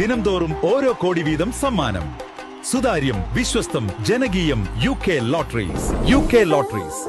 ദിനംതോറും ഓരോ കോടി വീതം സമ്മാനം. സുതാര്യം വിശ്വസ്തം ജനകീയം U K lotteries. U K lotteries.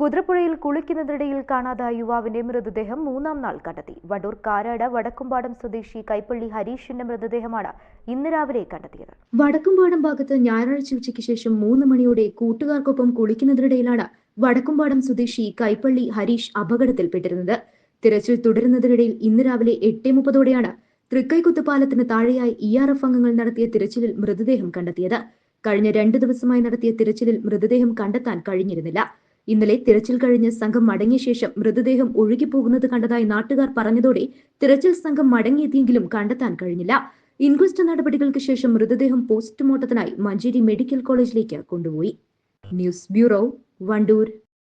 കുതിരപ്പുഴയിൽ കുളിക്കുന്നതിനിടയിൽ കാണാതായ യുവാവിന്റെ മൃതദേഹം മൂന്നാം നാൾ കണ്ടെത്തി. വടൂർ കാരാട് വടക്കുംപാടം സ്വദേശി കൈപ്പള്ളി ഹരീഷിന്റെ മൃതദേഹമാണ് ഇന്ന് രാവിലെ കണ്ടെത്തിയത്. വടക്കുംപാടം ഭാഗത്ത് ഞായറാഴ്ച ഉച്ചയ്ക്ക് ശേഷം മൂന്ന് മണിയോടെ കൂട്ടുകാർക്കൊപ്പം കുളിക്കുന്നതിനിടയിലാണ് വടക്കുംപാടം സ്വദേശി കൈപ്പള്ളി ഹരീഷ് അപകടത്തിൽപ്പെട്ടിരുന്നത്. തിരച്ചിൽ തുടരുന്നതിനിടയിൽ ഇന്ന് രാവിലെ എട്ടേ മുപ്പതോടെയാണ് തൃക്കൈക്കുത്ത് പാലത്തിന് താഴെയായി ഇ ആർ എഫ് അംഗങ്ങൾ നടത്തിയ തിരച്ചിലിൽ മൃതദേഹം കണ്ടെത്തിയത്. കഴിഞ്ഞ രണ്ട് ദിവസമായി നടത്തിയ തിരച്ചിലിൽ മൃതദേഹം കണ്ടെത്താൻ കഴിഞ്ഞിരുന്നില്ല. ഇന്നലെ തിരച്ചിൽ കഴിഞ്ഞ് സംഘം മടങ്ങിയ ശേഷം മൃതദേഹം ഒഴുകിപ്പോകുന്നത് കണ്ടതായി നാട്ടുകാർ പറഞ്ഞതോടെ തിരച്ചിൽ സംഘം മടങ്ങിയെത്തിയെങ്കിലും കണ്ടെത്താൻ കഴിഞ്ഞില്ല. ഇൻക്വസ്റ്റ് നടപടികൾക്ക് ശേഷം മൃതദേഹം പോസ്റ്റ്മോർട്ടത്തിനായി മഞ്ചേരി മെഡിക്കൽ കോളേജിലേക്ക് കൊണ്ടുപോയി. News bureau Wandoor.